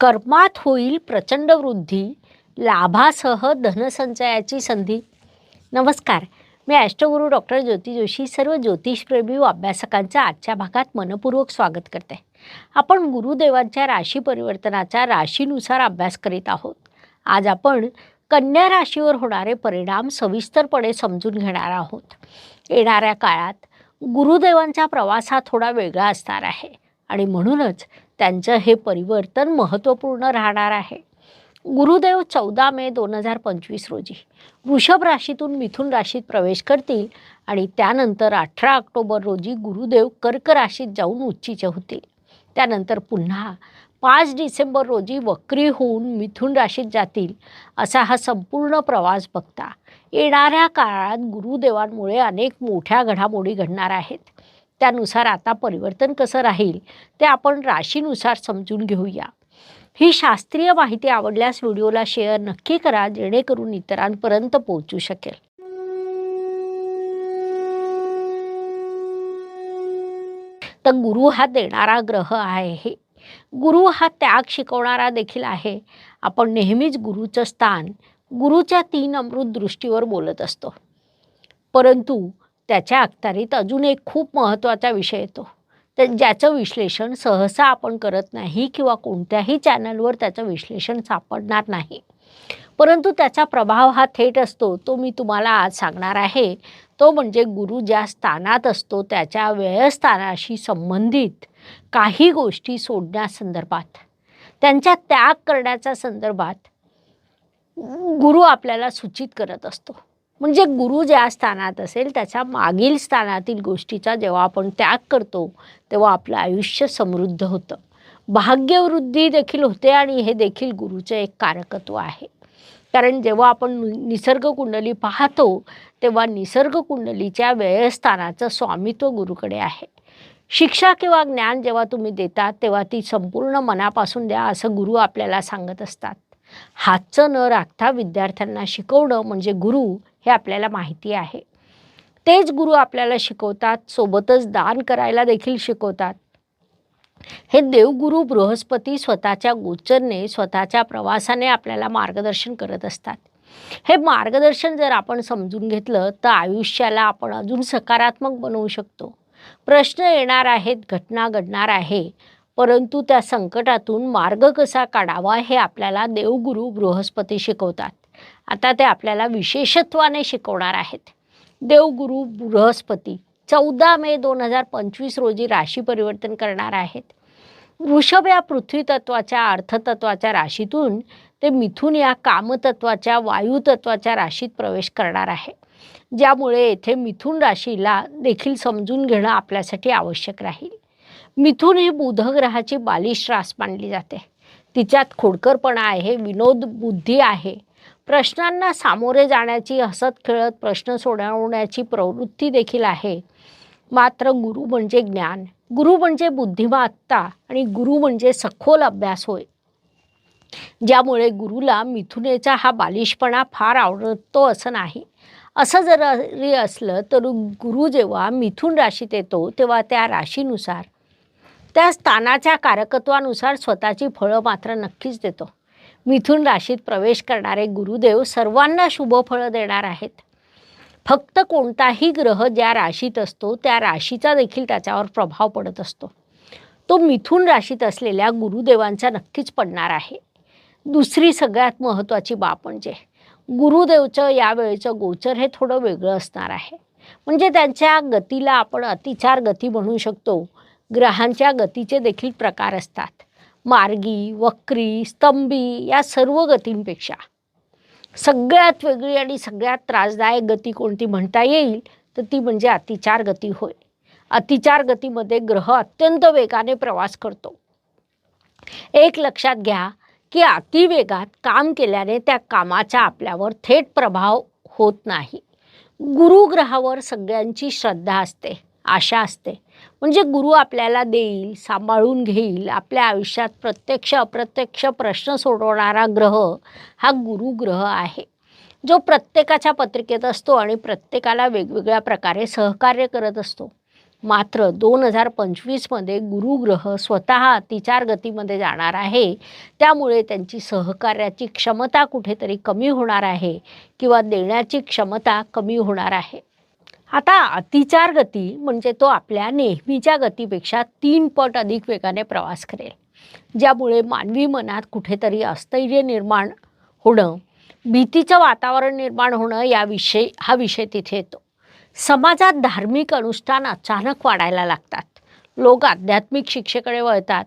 कर्मात होईल प्रचंड वृद्धी लाभासह धनसंचयाची संधी. नमस्कार. मी अष्टगुरू डॉक्टर ज्योती जोशी सर्व ज्योतिषप्रेमी व अभ्यासकांचं आजच्या भागात मनपूर्वक स्वागत करते. आपण गुरुदेवांच्या राशी परिवर्तनाचा राशीनुसार अभ्यास करीत आहोत. आज आपण कन्या राशीवर होणारे परिणाम सविस्तरपणे समजून घेणार आहोत. येणाऱ्या काळात गुरुदेवांचा प्रवास हा थोडा वेगळा असणार आहे. आणि म्हणूनच त्यांचं हे परिवर्तन महत्त्वपूर्ण राहणार आहे. गुरुदेव चौदा मे दोन हजार पंचवीस रोजी वृषभ राशीतून मिथुन राशीत प्रवेश करतील आणि त्यानंतर अठरा ऑक्टोबर रोजी गुरुदेव कर्क राशीत जाऊन उच्चीचे होतील. त्यानंतर पुन्हा पाच डिसेंबर रोजी वक्री होऊन मिथुन राशीत जातील असा हा संपूर्ण प्रवास बघता येणाऱ्या काळात गुरुदेवांमुळे अनेक मोठ्या घडामोडी घडणार आहेत. त्यानुसार आता परिवर्तन कसं राहील ते आपण राशीनुसार समजून घेऊया. ही शास्त्रीय माहिती आवडल्यास व्हिडिओला शेअर नक्की करा जेणेकरून इतरांपर्यंत पोहोचू शकेल. तर गुरु हा देणारा ग्रह आहे. गुरु हा त्याग शिकवणारा देखील आहे. आपण नेहमीच गुरुचं स्थान गुरुच्या तीन अमृत दृष्टीवर बोलत असतो. परंतु त्याच्या अखत्यारीत अजून एक खूप महत्त्वाचा विषय येतो. तर ज्याचं विश्लेषण सहसा आपण करत नाही किंवा कोणत्याही चॅनलवर त्याचं विश्लेषण सापडणार नाही. परंतु त्याचा प्रभाव हा थेट असतो तो मी तुम्हाला आज सांगणार आहे. तो म्हणजे गुरु ज्या स्थानात असतो त्याच्या व्ययस्थानाशी संबंधित काही गोष्टी सोडण्यासंदर्भात. त्यांच्या त्याग करण्याच्या संदर्भात गुरु आपल्याला सूचित करत असतो. म्हणजे गुरु ज्या स्थानात असेल त्याच्या मागील स्थानातील गोष्टीचा जेव्हा आपण त्याग करतो तेव्हा आपलं आयुष्य समृद्ध होतं. भाग्यवृद्धी देखील होते आणि हे देखील गुरुचं एक कारकत्व आहे. कारण जेव्हा आपण निसर्ग कुंडली पाहतो तेव्हा निसर्ग कुंडलीच्या व्ययस्थानाचं स्वामित्व गुरुकडे आहे. शिक्षा किंवा ज्ञान जेव्हा तुम्ही देतात तेव्हा ती संपूर्ण मनापासून द्या असं गुरु आपल्याला सांगत असतात. हातचं न राखता विद्यार्थ्यांना शिकवणं म्हणजे गुरु हे आपल्याला माहिती आहे. तेच गुरु आपल्याला शिकवतात सोबतच दान करायला देखील शिकवतात. हे देवगुरु बृहस्पती स्वतःच्या गोचरने स्वतःच्या प्रवासाने आपल्याला मार्गदर्शन करत असतात. हे मार्गदर्शन जर आपण समजून घेतलं तर आयुष्याला आपण अजून सकारात्मक बनवू शकतो. प्रश्न येणार आहेत घटना घडणार आहे परंतु त्या संकटातून मार्ग कसा काढावा हे आपल्याला देवगुरु बृहस्पती शिकवतात. आता ते आपल्याला विशेषत्वाने शिकवणार आहेत. देवगुरु बृहस्पती चौदा मे दोन हजार पंचवीस रोजी राशी परिवर्तन करणार आहेत. वृषभ या पृथ्वीतत्वाच्या अर्थतत्वाच्या राशीतून ते मिथून या कामतत्वाच्या वायुतत्वाच्या राशीत प्रवेश करणार आहे. ज्यामुळे येथे मिथून राशीला देखील समजून घेणं आपल्यासाठी आवश्यक राहील. मिथून ही बुधग्रहाची बालिश रास मानली जाते. तिच्यात खोडकरपणा आहे विनोद बुद्धी आहे. प्रश्नांना सामोरे जाण्याची हसत खेळत प्रश्न सोडवण्याची प्रवृत्ती देखील आहे. मात्र गुरु म्हणजे ज्ञान. गुरु म्हणजे बुद्धिमत्ता आणि गुरु म्हणजे सखोल अभ्यास होय. ज्यामुळे गुरुला मिथुनेचा हा बालिशपणा फार आवडतो असं नाही. असं जरी असलं तर गुरु जेव्हा मिथुन राशीत येतो तेव्हा त्या राशीनुसार त्या स्थानाच्या कारकत्वानुसार स्वतःची फळं मात्र नक्कीच देतो. मिथुन राशीत प्रवेश करणारे गुरुदेव सर्वांना शुभफळं देणार आहेत. फक्त कोणताही ग्रह ज्या राशीत असतो त्या राशीचा देखील त्याच्यावर प्रभाव पडत असतो. तो मिथुन राशीत असलेल्या गुरुदेवांचा नक्कीच पडणार आहे. दुसरी सगळ्यात महत्त्वाची बाब म्हणजे गुरुदेवचं यावेळेचं गोचर हे थोडं वेगळं असणार आहे. म्हणजे त्यांच्या गतीला आपण अतिचार गती म्हणू शकतो. ग्रहांच्या गतीचे देखील प्रकार असतात. मार्गी वक्री स्तंभी या सर्व गतींपेक्षा. सगळ्यात वेगळी आणि सगळ्यात त्रासदायक गती कोणती म्हणता येईल? तर ती म्हणजे अतिचार गती होय. अतिचार गतीमध्ये ग्रह अत्यंत वेगाने प्रवास करतो. एक लक्षात घ्या की अतिवेगात काम केल्याने त्या कामाचा आपल्यावर थेट प्रभाव होत नाही. गुरुग्रहावर सगळ्यांची श्रद्धा असते. आशा असते. म्हणजे गुरु आपल्याला देईल सांभाळून घेईल आपल्या आयुष्यात प्रत्यक्ष अप्रत्यक्ष प्रश्न सोडवणारा ग्रह हा गुरुग्रह आहे. जो प्रत्येकाच्या पत्रिकेत असतो आणि प्रत्येकाला वेगवेगळ्या प्रकारे सहकार्य करत असतो. मात्र दोन हजार पंचवीसमध्ये गुरुग्रह स्वतः अतिचार गतीमध्ये जाणार आहे. त्यामुळे त्यांची सहकार्याची क्षमता कुठेतरी कमी होणार आहे किंवा देण्याची क्षमता कमी होणार आहे. आता अतिचार गती म्हणजे तो आपल्या नेहमीच्या गतीपेक्षा तीन पट अधिक वेगाने प्रवास करेल ज्यामुळे मानवी मनात कुठेतरी अस्थैर्य निर्माण होणं भीतीचं वातावरण निर्माण होणं या विषय हा विषय तिथे येतो. समाजात धार्मिक अनुष्ठान अचानक वाढायला लागतात. लोक आध्यात्मिक शिक्षेकडे वळतात.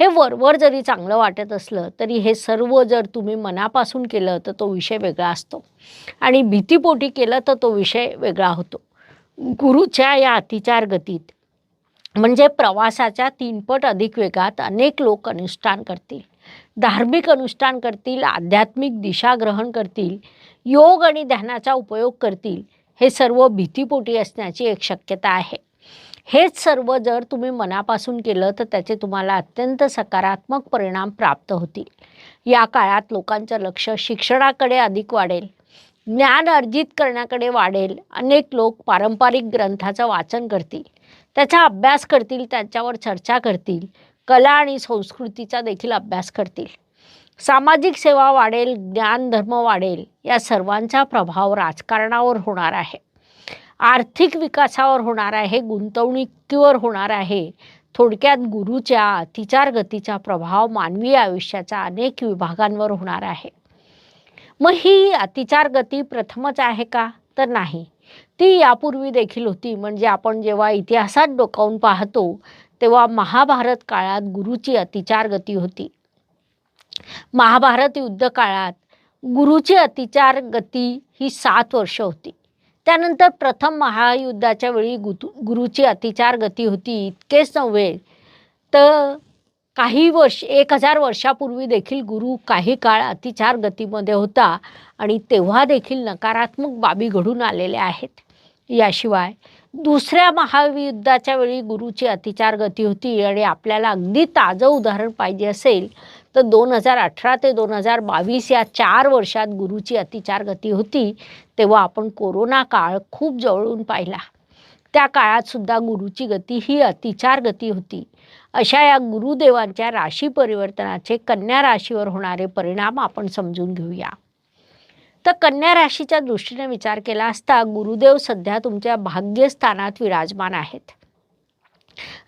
हे वरवर जरी चांगलं वाटत असलं तरी हे सर्व जर तुम्ही मनापासून केलं तर तो विषय वेगळा असतो. आणि भीतीपोटी केलं तर तो विषय वेगळा होतो. गुरुच्या या अतिचार गतीत. म्हणजे प्रवासाच्या तीनपट अधिक वेगात अनेक लोक अनुष्ठान करतील. धार्मिक अनुष्ठान करतील आध्यात्मिक दिशा ग्रहण करतील योग आणि ध्यानाचा उपयोग करतील हे सर्व भीतीपोटी असण्याची एक शक्यता आहे. हेच सर्व जर तुम्ही मनापासून केलं तर त्याचे तुम्हाला अत्यंत सकारात्मक परिणाम प्राप्त होतील. या काळात लोकांचं लक्ष शिक्षणाकडे अधिक वाढेल. ज्ञान अर्जित करण्याकडे वाढेल. अनेक लोक पारंपरिक ग्रंथाचं वाचन करतील. त्याचा अभ्यास करतील त्याच्यावर चर्चा करतील. कला आणि संस्कृतीचा देखील अभ्यास करतील. सामाजिक सेवा वाढेल ज्ञान धर्म वाढेल या सर्वांचा प्रभाव राजकारणावर होणार आहे. आर्थिक विकासावर होणार आहे गुंतवणुकीवर होणार आहे. थोडक्यात गुरुच्या अतिचार गतीचा प्रभाव मानवी आयुष्याच्या अनेक विभागांवर होणार आहे. मग ही अतिचार गती प्रथमच आहे का? तर नाही. ती यापूर्वी देखील होती. म्हणजे आपण जेव्हा इतिहासात डोकावून पाहतो तेव्हा महाभारत काळात गुरुची अतिचार गती होती. महाभारत युद्ध काळात गुरुची अतिचार गती ही सात वर्ष होती. त्यानंतर प्रथम महायुद्धाच्या वेळी गुरुची अतिचार गती होती इतकेच नव्हे तर काही वर्ष एक हजार वर्षापूर्वी देखील गुरु काही काळ अतिचार गतीमध्ये होता आणि तेव्हा देखील नकारात्मक बाबी घडून आलेल्या आहेत. याशिवाय दुसऱ्या महायुद्धाच्या वेळी गुरुची अतिचार गती होती आणि आपल्याला अगदी ताजं उदाहरण पाहिजे असेल तर दोन हजार अठरा ते दोन हजार बावीस या चार वर्षात गुरुची अतिचार गती होती तेव्हा आपण कोरोना काळ खूप जवळून पाहिला. त्या काळात सुद्धा गुरुची गती ही अतिचार गती होती. अशा या गुरुदेवांच्या राशी परिवर्तनाचे कन्या राशीवर होणारे परिणाम आपण समजून घेऊया. तर कन्या राशीच्या दृष्टीने विचार केला असता गुरुदेव सध्या तुमच्या भाग्यस्थानात विराजमान आहेत.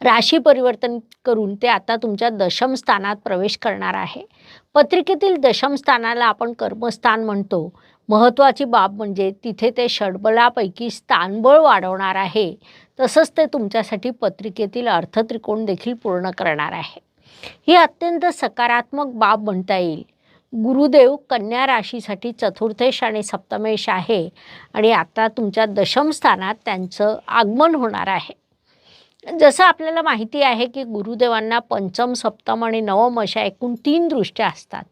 राशी परिवर्तन करून ते आता तुमच्या दशम स्थानात प्रवेश करणार आहे. पत्रिकेतील दशम स्थानाला आपण कर्मस्थान म्हणतो. महत्त्वाची बाब म्हणजे तिथे ते षडबलापैकी स्थानबळ वाढवणार आहे. तसंच ते तुमच्यासाठी पत्रिकेतील अर्थत्रिकोण देखील पूर्ण करणार आहे. ही अत्यंत सकारात्मक बाब म्हणता येईल. गुरुदेव कन्या राशीसाठी चतुर्थेश आणि सप्तमेश आहे आणि आता तुमच्या दशम स्थानात त्यांचं आगमन होणार आहे. जसं आपल्याला माहिती आहे की गुरुदेवांना पंचम सप्तम आणि नवम अशा एकूण तीन दृष्ट्या असतात.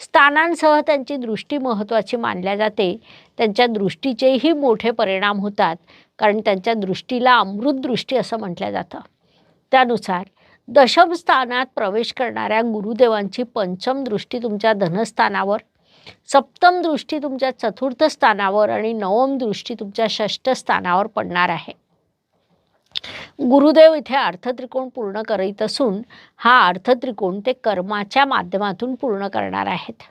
स्थानांसह त्यांची दृष्टी महत्त्वाची मानल्या जाते. त्यांच्या दृष्टीचेही मोठे परिणाम होतात कारण त्यांच्या दृष्टीला अमृत दृष्टी असं म्हटलं जातं. त्यानुसार दशम स्थानात प्रवेश करणाऱ्या गुरुदेवांची पंचम दृष्टी तुमच्या धनस्थानावर सप्तम दृष्टी तुमच्या चतुर्थ स्थानावर आणि नवम दृष्टी तुमच्या षष्ठ स्थानावर पडणार आहे. गुरुदेव इथे अर्थत्रिकोण पूर्ण करीत असून हा अर्थत्रिकोण ते कर्माच्या माध्यमातून पूर्ण करणार आहेत.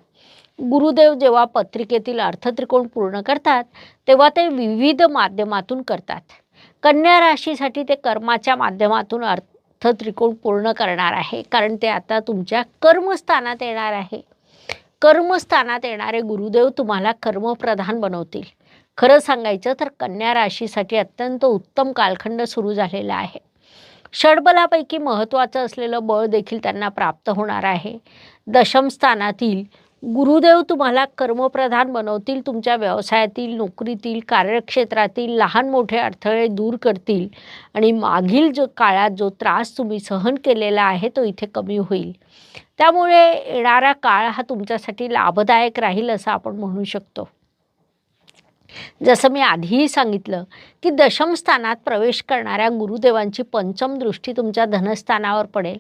गुरुदेव जेव्हा पत्रिकेतील अर्थत्रिकोण पूर्ण करतात तेव्हा ते विविध माध्यमातून करतात. कन्या राशीसाठी ते कर्माच्या माध्यमातून अर्थत्रिकोण पूर्ण करणार आहे कारण ते आता तुमच्या कर्मस्थानात येणार आहे. कर्मस्थानात येणारे गुरुदेव तुम्हाला कर्मप्रधान बनवतील. खरं सांगायचं तर कन्या राशीसाठी अत्यंत उत्तम कालखंड सुरू झालेला आहे. षडबलापैकी महत्त्वाचं असलेलं बळ देखील त्यांना प्राप्त होणार आहे. दशमस्थानातील गुरुदेव तुम्हाला कर्मप्रधान बनवतील तुमच्या व्यवसायातील नोकरीतील कार्यक्षेत्रातील लहान मोठे अडथळे दूर करतील आणि मागील जो काळात जो त्रास तुम्ही सहन केलेला आहे तो इथे कमी होईल. त्यामुळे येणारा काळ हा तुमच्यासाठी लाभदायक राहील असं आपण म्हणू शकतो. जसं मी आधीही सांगितलं की दशम स्थानात प्रवेश करणाऱ्या गुरुदेवांची पंचम दृष्टी तुमच्या धनस्थानावर पडेल.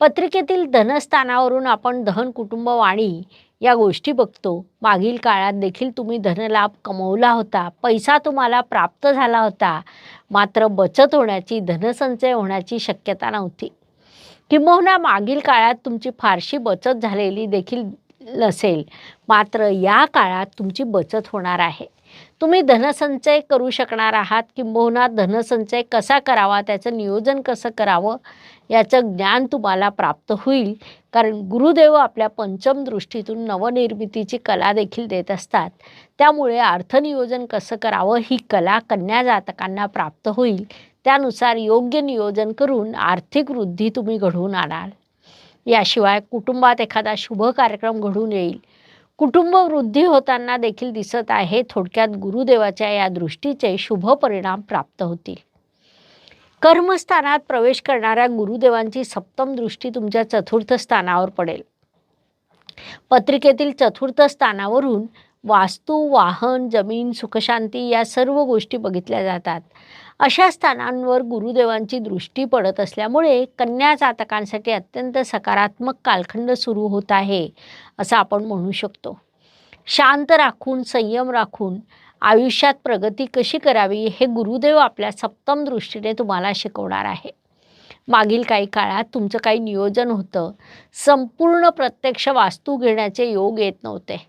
पत्रिकेतील धनस्थानावरून आपण धन कुटुंब वाणी या गोष्टी बघतो. मागील काळात देखील तुम्ही धनलाभ कमवला होता पैसा तुम्हाला प्राप्त झाला होता मात्र बचत होण्याची धनसंचय होण्याची शक्यता नव्हती. किंबहुना मागील काळात तुमची फारशी बचत झालेली देखील नसेल. मात्र या काळात तुमची बचत होणार आहे. तुम्ही धनसंचय करू शकणार आहात किंबहुना धनसंचय कसा करावा त्याचं नियोजन कसं करावं याचं ज्ञान तुम्हाला प्राप्त होईल. कारण गुरुदेव आपल्या पंचम दृष्टीतून नवनिर्मितीची कला देखील देत असतात. त्यामुळे अर्थनियोजन कसं करावं ही कला कन्या जातकांना प्राप्त होईल. त्यानुसार योग्य नियोजन करून आर्थिक वृद्धी तुम्ही घडवून आणाल. याशिवाय कुटुंबात एखादा शुभ कार्यक्रम घडून येईल. कुटुंब वृद्धी होताना देखील दिसत आहे थोडक्यात गुरुदेवाच्या या दृष्टीचे शुभ परिणाम प्राप्त होतील. कर्मस्थानात प्रवेश करणाऱ्या गुरुदेवांची सप्तम दृष्टी तुमच्या चतुर्थ स्थानावर पडेल. पत्रिकेतील चतुर्थ स्थानावरून वास्तू वाहन जमीन सुखशांती या सर्व गोष्टी बघितल्या जातात. अशा स्थानांवर गुरुदेवांची दृष्टी पडत असल्यामुळे कन्या जातकांसाठी अत्यंत सकारात्मक कालखंड सुरू होत आहे असं आपण म्हणू शकतो. शांत राखून संयम राखून आयुष्यात प्रगती कशी करावी हे गुरुदेव आपल्या सप्तम दृष्टीने तुम्हाला शिकवणार आहे. मागील काही काळात तुमचं काही नियोजन होतं. संपूर्ण प्रत्यक्ष वास्तू घेण्याचे योग येत नव्हते.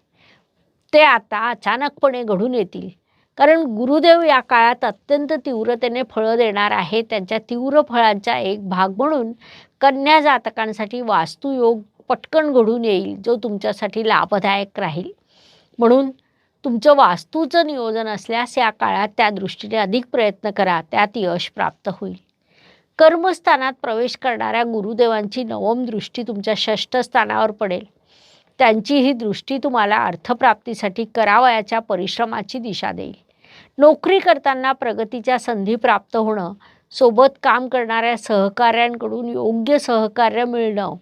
ते आता अचानकपणे घडून येतील. कारण गुरुदेव या काळात अत्यंत तीव्रतेने फळं देणार आहे त्यांच्या तीव्र फळांचा एक भाग म्हणून कन्या जातकांसाठी वास्तुयोग पटकन घडून येईल जो तुमच्यासाठी लाभदायक राहील. म्हणून तुमचं वास्तूचं नियोजन असल्यास या काळात त्या दृष्टीने अधिक प्रयत्न करा त्यात यश प्राप्त होईल. कर्मस्थानात प्रवेश करणाऱ्या गुरुदेवांची नवम दृष्टी तुमच्या षष्ठ स्थानावर पडेल. त्यांची ही दृष्टी तुम्हाला अर्थप्राप्तीसाठी करावयाच्या परिश्रमाची दिशा देईल. नोकरी करताना प्रगतीच्या संधी प्राप्त होणं सोबत काम करणाऱ्या सहकाऱ्यांकडून योग्य सहकार्य मिळणं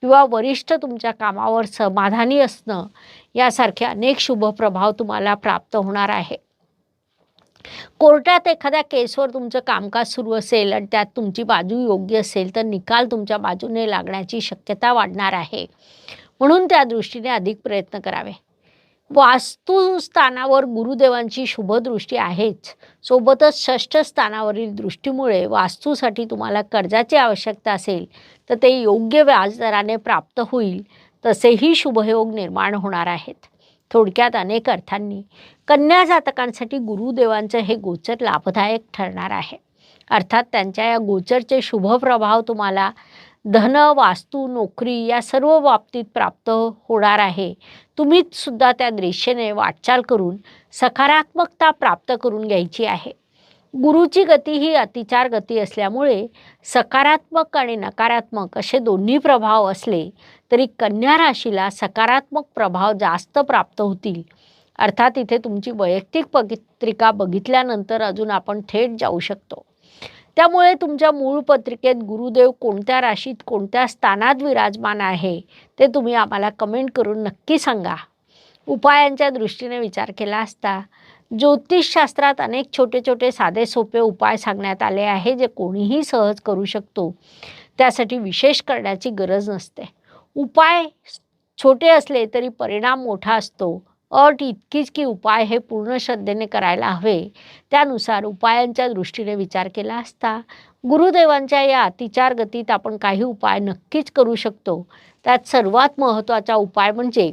किंवा वरिष्ठ तुमच्या कामावर समाधानी असणं यासारखे अनेक शुभ प्रभाव तुम्हाला प्राप्त होणार आहे. कोर्टात एखाद्या केसवर तुमचं कामकाज सुरू असेल आणि त्यात तुमची बाजू योग्य असेल तर निकाल तुमच्या बाजूने लागण्याची शक्यता वाढणार आहे. म्हणून त्या दृष्टीने अधिक प्रयत्न करावे. वास्तुस्थानावर गुरुदेवांची शुभदृष्टी आहेच. सोबतच षष्ठ स्थानावरील दृष्टीमुळे वास्तूसाठी तुम्हाला कर्जाची आवश्यकता असेल तर ते योग्य व्याजदराने प्राप्त होईल तसेही शुभयोग निर्माण होणार आहेत. थोडक्यात अनेक अर्थांनी कन्या जातकांसाठी गुरुदेवांचं हे गोचर लाभदायक ठरणार आहे. अर्थात त्यांच्या या गोचरचे शुभ प्रभाव तुम्हाला धन वास्तू नोकरी या सर्व बाबतीत प्राप्त होणार आहे. तुम्हीच सुद्धा त्या दिशेने वाटचाल करून सकारात्मकता प्राप्त करून घ्यायची आहे. गुरुची गती ही अतिचार गती असल्यामुळे सकारात्मक आणि नकारात्मक असे दोन्ही प्रभाव असले तरी कन्या राशीला सकारात्मक प्रभाव जास्त प्राप्त होतील. अर्थात इथे तुमची वैयक्तिक पत्रिका बघितल्यानंतर अजून आपण थेट जाऊ शकतो. त्यामुळे तुमच्या मूळ पत्रिकेत गुरुदेव कोणत्या राशीत कोणत्या स्थानात विराजमान आहे ते तुम्ही आम्हाला कमेंट करून नक्की सांगा. उपायांच्या दृष्टीने विचार केला असता ज्योतिषशास्त्रात अनेक छोटे छोटे साधे सोपे उपाय सांगण्यात आले आहे जे कोणीही सहज करू शकतो. त्यासाठी विशेष करण्याची गरज नसते. उपाय छोटे असले तरी परिणाम मोठा असतो. अट इतकीच की उपाय हे पूर्ण श्रद्धेने करायला हवे. त्यानुसार उपायांच्या दृष्टीने विचार केला असता गुरुदेवांच्या या अतिचार गतीत आपण काही उपाय नक्कीच करू शकतो. त्यात सर्वात महत्त्वाचा उपाय म्हणजे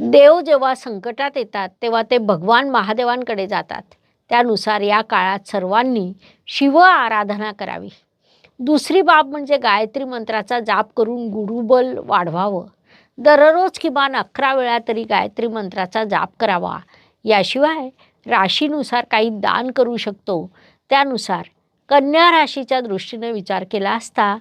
देव जेव्हा संकटात येतात तेव्हा ते भगवान महादेवांकडे जातात. त्यानुसार या काळात सर्वांनी शिव आराधना करावी. दुसरी बाब म्हणजे गायत्री मंत्राचा जाप करून गुरुबल वाढवावं. दररोज किमान अकरा वेळा तरी गायत्री मंत्राचा जाप करावा. याशिवाय राशीनुसार काही दान करू शकतो. त्यानुसार कन्या राशीच्या दृष्टीने विचार केला असता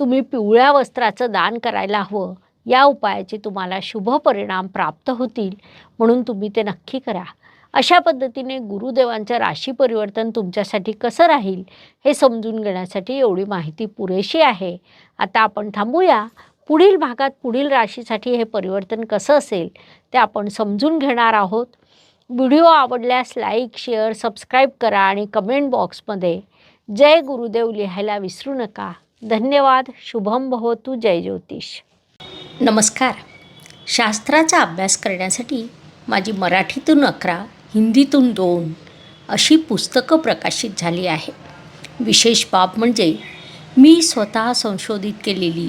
तुम्ही पिवळ्या वस्त्राचं दान करायला हवं. या उपायाचे तुम्हाला शुभ परिणाम प्राप्त होतील. म्हणून तुम्ही ते नक्की करा. अशा पद्धतीने गुरुदेवांचं राशी परिवर्तन तुमच्यासाठी कसं राहील हे समजून घेण्यासाठी एवढी माहिती पुरेशी आहे. आता आपण थांबूया. पुढील भागात पुढील राशीसाठी हे परिवर्तन कसं असेल ते आपण समजून घेणार आहोत. व्हिडिओ आवडल्यास लाईक शेअर सबस्क्राईब करा आणि कमेंट बॉक्समध्ये जय गुरुदेव लिहायला विसरू नका. धन्यवाद. शुभम भवतु. जय ज्योतिष. नमस्कार. शास्त्राचा अभ्यास करण्यासाठी माझी मराठीतून अकरा हिंदीतून दोन अशी पुस्तकं प्रकाशित झाली आहे विशेष बाब म्हणजे मी स्वतः संशोधित केलेली